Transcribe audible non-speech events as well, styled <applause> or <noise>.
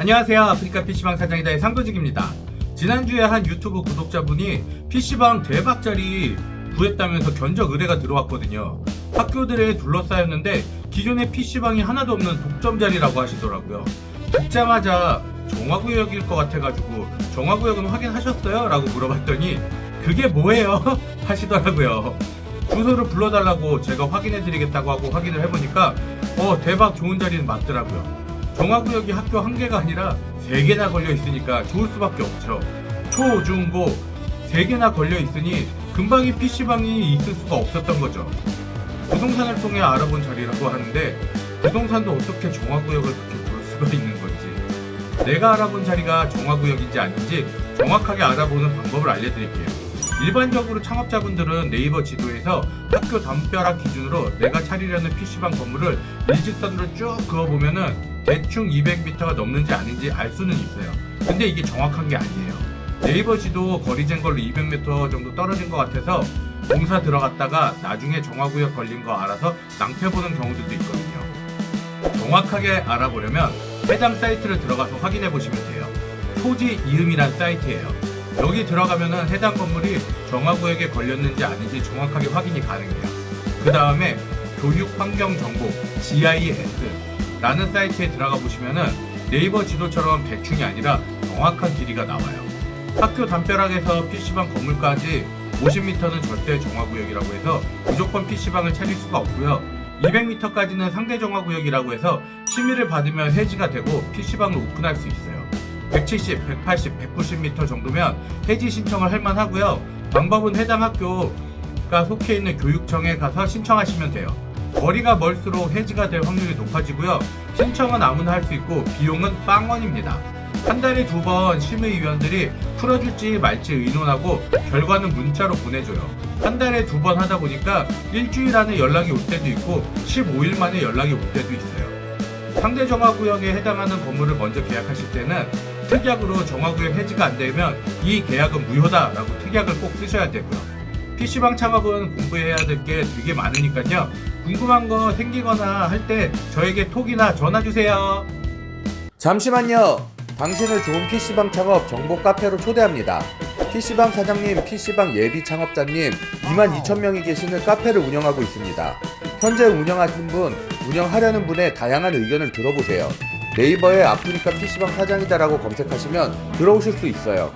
안녕하세요. 아프리카 PC방 사장이다의 상도직입니다. 지난주에 한 유튜브 구독자분이 PC방 대박자리 구했다면서 견적 의뢰가 들어왔거든요. 학교들에 둘러싸였는데 기존에 PC방이 하나도 없는 독점 자리라고 하시더라고요. 듣자마자 정화구역일 것 같아가지고 정화구역은 확인하셨어요? 라고 물어봤더니 그게 뭐예요? <laughs> 하시더라고요. 주소를 불러달라고 제가 확인해드리겠다고 하고 확인을 해보니까 어 대박 좋은 자리는 맞더라고요. 정화구역이 학교 한 개가 아니라 세 개나 걸려 있으니까 좋을 수밖에 없죠. 초, 중, 고 세 개나 걸려 있으니 금방 이 PC방이 있을 수가 없었던 거죠. 부동산을 통해 알아본 자리라고 하는데 부동산도 어떻게 정화구역을 그렇게 볼 수가 있는 건지 내가 알아본 자리가 정화구역인지 아닌지 정확하게 알아보는 방법을 알려드릴게요. 일반적으로 창업자분들은 네이버 지도에서 학교 담벼락 기준으로 내가 차리려는 PC방 건물을 일직선으로 쭉 그어보면은 대충 200m가 넘는지 아닌지 알 수는 있어요. 근데 이게 정확한 게 아니에요. 네이버 지도 거리 잰 걸로 200m 정도 떨어진 것 같아서 공사 들어갔다가 나중에 정화구역 걸린 거 알아서 낭패 보는 경우들도 있거든요. 정확하게 알아보려면 해당 사이트를 들어가서 확인해 보시면 돼요. 토지 이음이란 사이트예요. 여기 들어가면은 해당 건물이 정화구역에 걸렸는지 아닌지 정확하게 확인이 가능해요. 그 다음에 교육환경정보 GIS라는 사이트에 들어가 보시면은 네이버 지도처럼 대충이 아니라 정확한 길이가 나와요. 학교 담벼락에서 PC방 건물까지 50m는 절대 정화구역이라고 해서 무조건 PC방을 차릴 수가 없고요. 200m까지는 상대 정화구역이라고 해서 심의를 받으면 해지가 되고 PC방을 오픈할 수 있어요. 170, 180, 190m 정도면 해지 신청을 할 만하고요. 방법은 해당 학교가 속해 있는 교육청에 가서 신청하시면 돼요. 거리가 멀수록 해지가 될 확률이 높아지고요. 신청은 아무나 할 수 있고 비용은 빵원입니다. 한 달에 두 번 심의위원들이 풀어줄지 말지 의논하고 결과는 문자로 보내줘요. 한 달에 두 번 하다 보니까 일주일 안에 연락이 올 때도 있고 15일 만에 연락이 올 때도 있어요. 상대 정화구역에 해당하는 건물을 먼저 계약하실 때는 특약으로 정화구역 해지가 안 되면 이 계약은 무효다라고 특약을 꼭 쓰셔야 되고요. PC방 창업은 공부해야 될 게 되게 많으니까요. 궁금한 거 생기거나 할 때 저에게 톡이나 전화 주세요. 잠시만요. 당신을 좋은 PC방 창업 정보 카페로 초대합니다. PC방 사장님, PC방 예비 창업자님, 2만 2천 명이 계시는 카페를 운영하고 있습니다. 현재 운영하신 분, 운영하려는 분의 다양한 의견을 들어보세요. 네이버에 아프리카 PC방 사장이다라고 검색하시면 들어오실 수 있어요.